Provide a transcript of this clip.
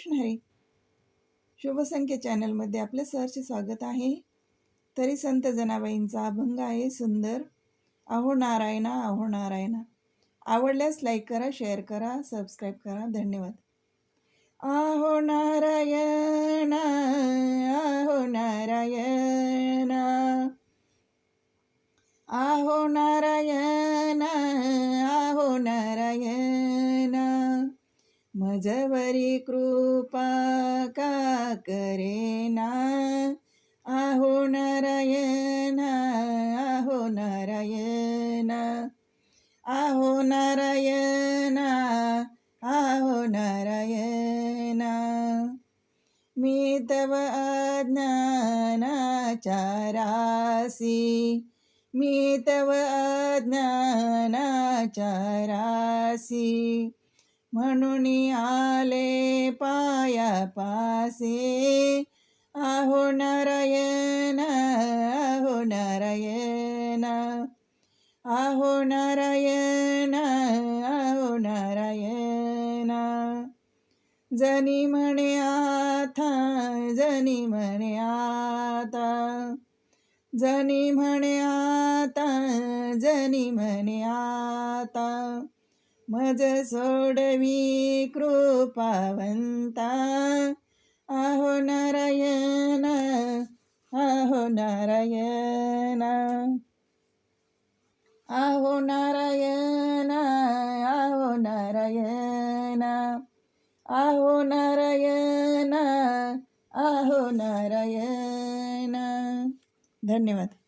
कृष्ण हरी. शुभसंख्य चॅनलमध्ये आपलं सहर्ष स्वागत आहे. तरी संत जनाबाईंचा अभंग आहे सुंदर. अहो नारायणा अहो नारायणा. आवडल्यास लाईक करा शेअर करा सबस्क्राईब करा. धन्यवाद. आहो नारायणा आहो नारायणा. आहो नारायणा. मजवरी कृपा का करेना? आहो नारायणा आहो नारायणा आहो नारायणा आहो नारायणा। मी तव अज्ञानाचारासी मी तव अज्ञानाचारासी म्हणून आले पाया पासे. आहो नारायण आहो नारायण. आहो नारायण आहो नारायण. जनी म्हणे आता जनी म्हणे आता. जनी म्हणे आता जनी म्हणे आता. मज सोडवी कृपावंता. आहो नारायण आहो नारायण. आहो नारायण आहो नारायण. आहो नारायण आहो नारायण. धन्यवाद.